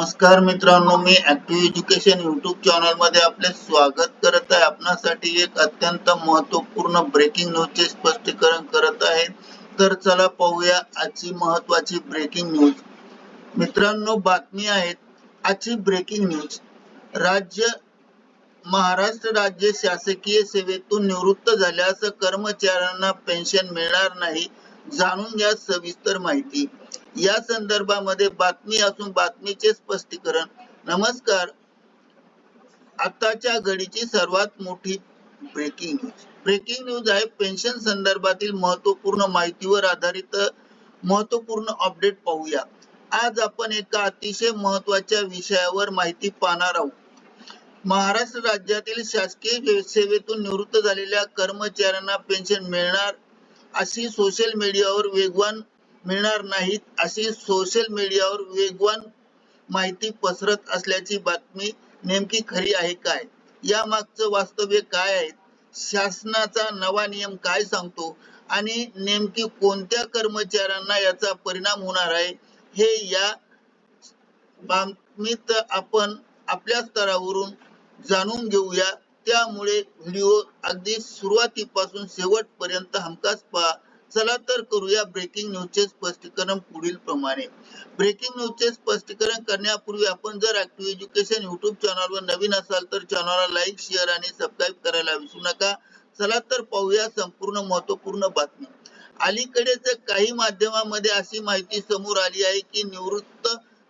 नमस्कार मित्रांनो मी ऍक्टिव्ह एज्युकेशन युट्यूब चॅनलमध्ये आपले स्वागत करत आहे. आपणासाठी एक अत्यंत महत्त्वपूर्ण ब्रेकिंग न्यूजचे स्पष्टीकरण करत आहे. तर चला पाहूया आजची महत्वाची ब्रेकिंग न्यूज मित्रांनो बातमी आहेत आजची ब्रेकिंग न्यूज राज्य महाराष्ट्र राज्य शासकीय सेवेतून निवृत्त झाल्यास कर्मचाऱ्यांना पेन्शन मिळणार नाही जाणून घ्या सविस्तर माहिती. या संदर्भामध्ये बातमी असून बातमीचे स्पष्टीकरण. नमस्कार. आताच्या घडीची सर्वात मोठी ब्रेकिंग न्यूज ब्रेकिंग न्यूज आहे पेन्शन संदर्भातील महत्त्वपूर्ण माहितीवर आधारित महत्त्वपूर्ण अपडेट पाहूया. आज आपण एका अतिशय महत्त्वाच्या विषयावर माहिती पाहणार आहोत. महाराष्ट्र राज्यातील शासकीय सेवेतून निवृत्त झालेल्या कर्मचाऱ्यांना पेन्शन मिळणार अशी सोशल मीडियावर वेगवान मिळणार नाहीत अशी सोशल मीडियावर वेगवान माहिती पसरत असल्याची बातमी नेमकी खरी आहे काय? या मागचं वास्तव्य काय आहे? शासनाचा नवा नियम काय सांगतो? आणि नेमकी कोणत्या कर्मचाऱ्यांना याचा परिणाम होणार आहे? हे या बातमीत आपण आपल्या स्तरावरून जाणून घेऊया. त्यामुळे व्हिडिओ अगदी सुरुवातीपासून शेवटपर्यंत हमखास पहा. चला तर करूया ब्रेकिंग न्यूजचे स्पष्टीकरण पुढील प्रमाणे. ब्रेकिंग न्यूजचे स्पष्टीकरण करण्यापूर्वी आपण जर ऍक्टिव्ह एज्युकेशन युट्यूब चॅनलवर नवीन असाल तर चॅनलला लाईक शेअर आणि सबस्क्राईब करायला विसरू नका. चला तर पाहूया संपूर्ण महत्त्वपूर्ण बातमी. अलीकडेच काही माध्यमांमध्ये अशी माहिती समोर आली आहे की निवृत्त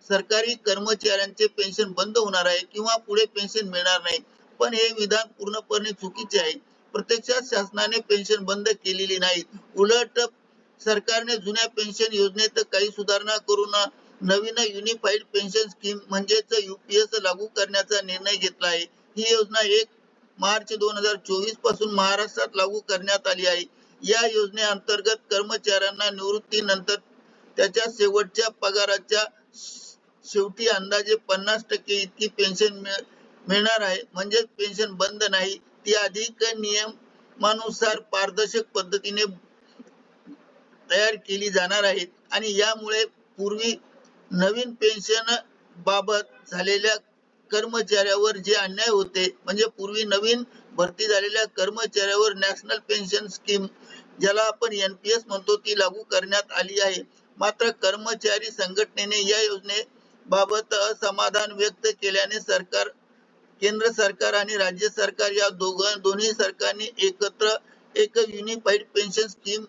सरकारी कर्मचाऱ्यांचे पेन्शन बंद होणार आहे किंवा पुढे पेन्शन मिळणार नाही. पण हे विधान पूर्णपणे चुकीचे आहे. प्रत्यक्षात शासनाने पेन्शन बंद केलेली नाही उलट सरकारने जुन्या पेन्शन योजनेत काही सुधारणा करून नवीन युनिफाईड पेन्शन स्कीम म्हणजेच युपीएस लागू करण्याचा निर्णय घेतला आहे. ही योजना एक मार्च दोन हजार चोवीसपासून महाराष्ट्रात लागू करण्यात आली आहे. या योजनेअंतर्गत कर्मचाऱ्यांना निवृत्तीनंतर त्याच्या शेवटच्या पगाराच्या शेवटी अंदाजे पन्नास टक्के इतकी पेन्शन मिळणार आहे. म्हणजे पेन्शन बंद नाही. इत्यादी नियमानुसार पारदर्शक पद्धतीने तयार केली जाणार आहेत. आणि यामुळे पूर्वी नवीन पेन्शन बाबत झालेल्या कर्मचाऱ्यावर जे अन्याय होते म्हणजे पूर्वी नवीन भरती झालेल्या कर्मचाऱ्यावर नॅशनल पेन्शन स्कीम ज्याला आपण एनपीएस म्हणतो ती लागू करण्यात आली आहे. मात्र कर्मचारी संघटनेने या योजनेबाबत असमाधान व्यक्त केल्याने सरकार केंद्र सरकार आणि राज्य सरकार या दोघां दोन्ही सरकारने एकत्र एक युनिफाईड पेन्शन स्कीम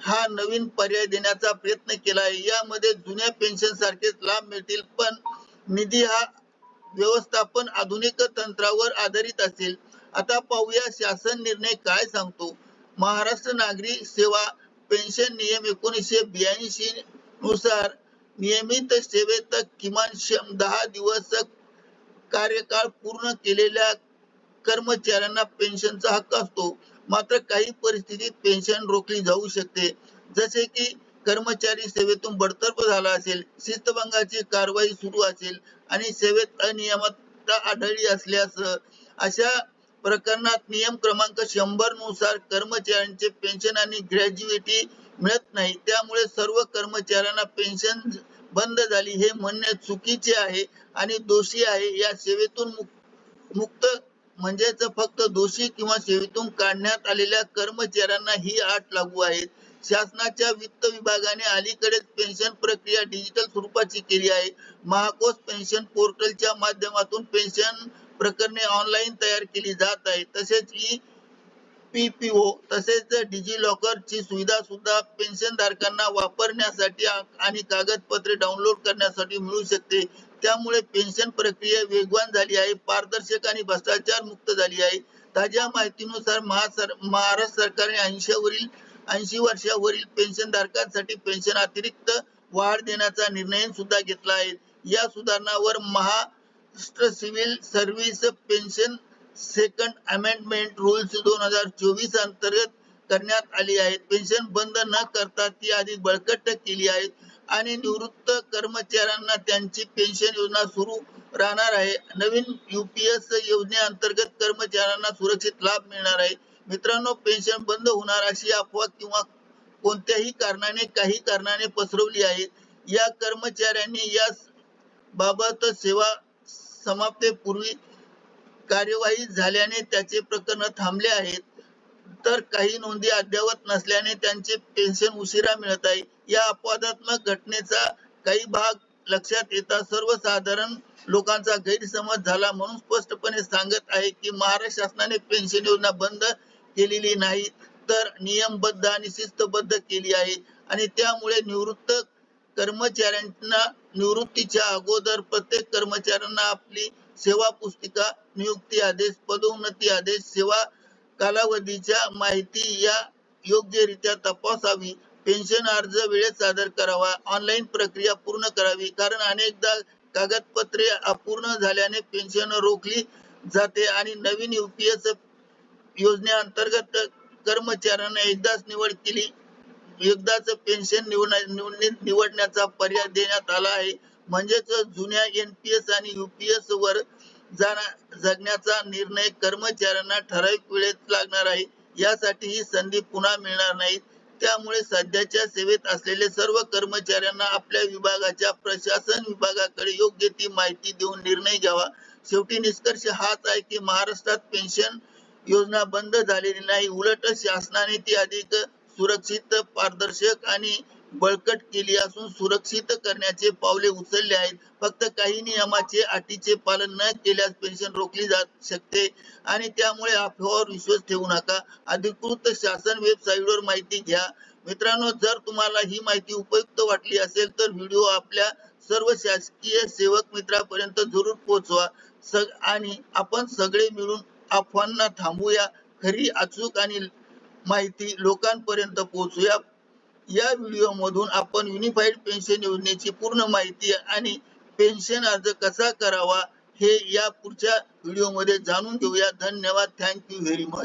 हा नवीन पर्याय देण्याचा प्रयत्न केला आहे. यामध्ये जुन्या पेन्शन सारखेच लाभ मिळतील पण निधी हा व्यवस्थापन आधुनिक तंत्रावर आधारित असेल. आता पाहूया शासन निर्णय काय सांगतो. महाराष्ट्र नागरी सेवा पेन्शन नियम एकोणीसशे ब्याऐंशी नुसार नियमित सेवेत किमान दहा दिवस कार्यकाळ पूर्ण केलेल्या कर्मचाऱ्यांना पेन्शनचा हक्क असतो. मात्र काही परिस्थितीत पेन्शन रोखली जाऊ शकते. जसे की कर्मचारी सेवेतून बडतर्फ झाला असेल शिस्तभंगाची कारवाई सुरू असेल आणि सेवेत अनियमितता आढळली असल्यास अशा प्रकरणात नियम क्रमांक शंभरनुसार कर्मचाऱ्यांचे पेन्शन आणि ग्रॅज्युएटी मिळत नाही. त्यामुळे सर्व कर्मचाऱ्यांना पेन्शन बंद झाली. हे म्हणणे चुकीचे आहे आणि दोषी आहे. या सेवेतून मुक्त म्हणजेच फक्त दोषी किंवा सेवेतून काढण्यात आलेल्या कर्मचाऱ्यांना ही अट लागू आहे शासनाच्या वित्त विभागाने अलीकडेच पेन्शन प्रक्रिया डिजिटल स्वरूपाची केली आहे. महाकोश पेन्शन पोर्टलच्या माध्यमातून पेन्शन प्रकरणे ऑनलाईन तयार केली जात आहे तसेच ई पीपीओ तसेच डिजी लॉकरची सुविधा सुद्धा पेन्शन धारकांना वापरण्यासाठी आणि कागदपत्रे डाउनलोड करण्यासाठी मिळू शकते. त्यामुळे पेन्शन प्रक्रिया वेगवान झाली आहे पारदर्शक आणि भ्रष्टाचार मुक्त झाली आहे. ताज्या माहितीनुसार महाराष्ट्र सरकारने ऐंशी वरील ऐंशी वर्षावरील पेन्शन धारकांसाठी पेन्शन अतिरिक्त वाढ देण्याचा निर्णय सुद्धा घेतला आहे. या सुधारणावर Maharashtra civil service pension second amendment rules दोन हजार चोवीस अंतर्गत करण्यात आली आहेत. पेन्शन बंद न करता ती आधी बळकट केली आहे आणि निवृत्त कर्मचाऱ्यांना त्यांची पेन्शन योजना सुरू राहणार आहे. नवीन युपीएस योजनेअंतर्गत कर्मचाऱ्यांना सुरक्षित लाभ मिळणार आहे. मित्रांनो पेन्शन बंद होणार अशी अफवा किंवा कोणत्याही कारणाने काही कारणाने पसरवली आहे. या कर्मचाऱ्यांनी या बाबत सेवा समाप्तीपूर्वी कार्यवाही झाल्याने त्याचे प्रकरण थांबले आहेत. तर काही नोंदी अद्ययावत नसल्याने त्यांचे पेन्शन उशिरा मिळत आहे. या अपवादात्मक घटनेचा काही भाग लक्षात येता सर्वसाधारण लोकांचा गैरसमज झाला म्हणून स्पष्टपणे सांगत आहे की महाराष्ट्र शासनाने पेन्शन योजना बंद केलेली नाही तर नियमबद्ध आणि शिस्तबद्ध केली आहे. आणि त्यामुळे निवृत्त कर्मचाऱ्यांना निवृत्तीच्या अगोदर प्रत्येक कर्मचाऱ्यांना आपली सेवा पुस्तिका नियुक्ती आदेश पदोन्नती आदेश सेवा कालावधीच्या माहिती या योग्यरित्या तपासावी. पेन्शन अर्ज वेळेत सादर करावा. ऑनलाईन प्रक्रिया पूर्ण करावी. कारण अनेकदा कागदपत्रे अपूर्ण झाल्याने पेन्शन रोखली जाते आणि नवीन युपीएस योजनेअंतर्गत कर्मचाऱ्यांना एकदाच निवड केली. एकदाच पेन्शन निवडण्याचा पर्याय देण्यात आला आहे. म्हणजेच जुन्या एनपीएस आणि युपीएस वर जगण्याचा निर्णय कर्मचाऱ्यांना ठराविक वेळेत लागणार आहे. यासाठी ही संधी पुन्हा मिळणार नाही. त्यामुळे सध्याच्या सेवेत असलेले सर्व कर्मचाऱ्यांना आपल्या विभागाच्या प्रशासन विभागाकडे योग्य ती माहिती देऊन निर्णय घ्यावा. शेवटी निष्कर्ष हाच आहे की महाराष्ट्रात पेन्शन योजना बंद झालेली नाही. उलट शासनाने ती अधिक सुरक्षित पारदर्शक आणि बळकट केली असून सुरक्षित करण्याचे पावले उचलले आहेत. फक्त काही नियमाचे अटीचे पालन न केल्यास पेन्शन रोखली जात शकते. आणि त्यामुळे अफवावर विश्वास ठेवू नका. अधिकृत शासन वेबसाईटवर माहिती घ्या. मित्रांनो जर तुम्हाला ही माहिती उपयुक्त वाटली असेल तर व्हिडिओ आपल्या सर्व शासकीय सेवक मित्रापर्यंत जरूर पोहोचवा. सग आणि आपण सगळे मिळून अफवांना थांबूया. खरी अचूक आणि माहिती लोकांपर्यंत पोहोचूया. या व्हिडिओ मधून आपण युनिफाईड पेन्शन योजनेची पूर्ण माहिती आणि पेन्शन अर्ज कसा करावा हे या पुढच्या व्हिडिओमध्ये जाणून घेऊया. धन्यवाद. Thank you very much